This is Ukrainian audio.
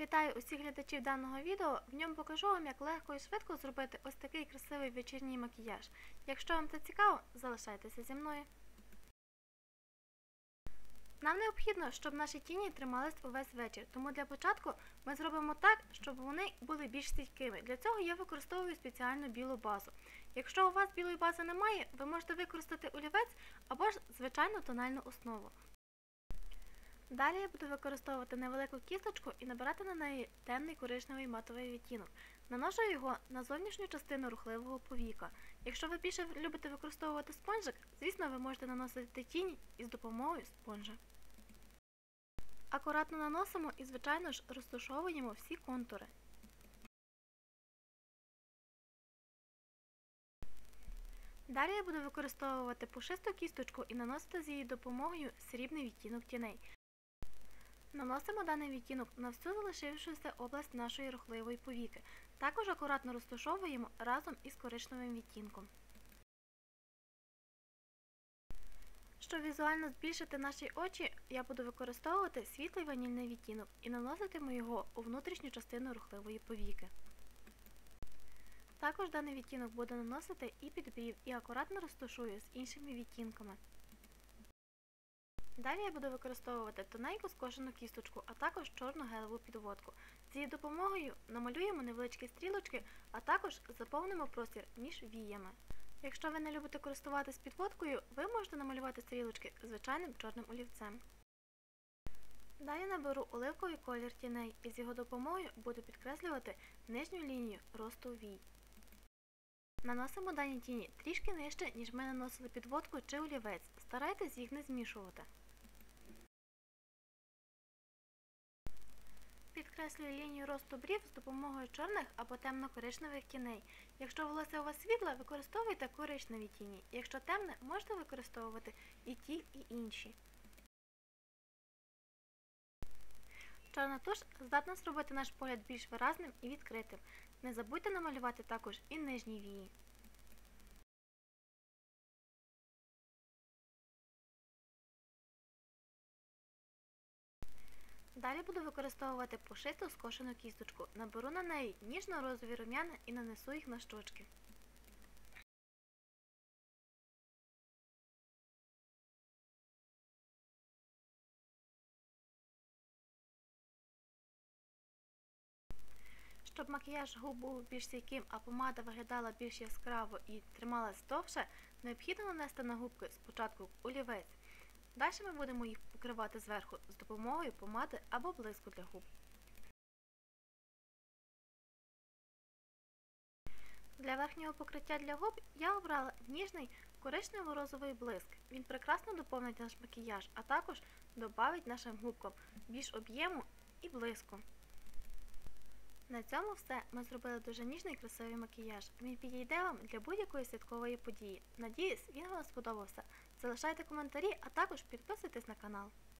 Вітаю усіх глядачів даного відео. В ньому покажу вам, як легко і швидко зробити ось такий красивий вечірній макіяж. Якщо вам це цікаво, залишайтеся зі мною. Нам необхідно, щоб наші тіні тримались увесь вечір, тому для початку ми зробимо так, щоб вони були більш стійкими. Для цього я використовую спеціальну білу базу. Якщо у вас білої бази немає, ви можете використати олівець або ж звичайну тональну основу. Далі я буду використовувати невелику кісточку і набирати на неї темний коричневий матовий відтінок. Наношу його на зовнішню частину рухливого повіка. Якщо ви більше любите використовувати спонжик, звісно, ви можете наносити тінь із допомогою спонжа. Акуратно наносимо і, звичайно ж, розташовуємо всі контури. Далі я буду використовувати пушисту кісточку і наносити з її допомогою срібний відтінок тіней. Наносимо даний відтінок на всю залишившуюся область нашої рухливої повіки. Також акуратно розташовуємо разом із коричневим відтінком. Щоб візуально збільшити наші очі, я буду використовувати світлий ванільний відтінок і наноситиму його у внутрішню частину рухливої повіки. Також даний відтінок буду наносити і під брів, і акуратно розташую з іншими відтінками. Далі я буду використовувати тоненьку скошену кісточку, а також чорну гелеву підводку. З її допомогою намалюємо невеличкі стрілочки, а також заповнимо простір між віями. Якщо ви не любите користуватись підводкою, ви можете намалювати стрілочки звичайним чорним олівцем. Далі наберу оливковий колір тіней і з його допомогою буду підкреслювати нижню лінію росту вій. Наносимо дані тіні трішки нижче, ніж ми наносили підводку чи олівець. Старайтесь їх не змішувати. Підкреслюю лінію росту брів з допомогою чорних або темно-коричневих тіней. Якщо волосся у вас світле, використовуйте коричневі тіні. Якщо темне, можете використовувати і ті, і інші. Чорна туш здатна зробити наш погляд більш виразним і відкритим. Не забудьте намалювати також і нижні вії. Далі буду використовувати пушисту скошену кісточку. Наберу на неї ніжно-розові рум'яна і нанесу їх на щочки. Щоб макіяж губ був більш стійким, а помада виглядала більш яскраво і трималась довше, необхідно нанести на губки спочатку олівець. Далі ми будемо їх покривати зверху з допомогою помади або блиску для губ. Для верхнього покриття для губ я обрала ніжний коричнево-розовий блиск. Він прекрасно доповнить наш макіяж, а також додавить нашим губкам більш об'єму і блиску. На цьому все. Ми зробили дуже ніжний красивий макіяж. Він підійде вам для будь-якої святкової події. Надіюсь, він вам сподобався. Залишайте коментарі, а також підписуйтесь на канал.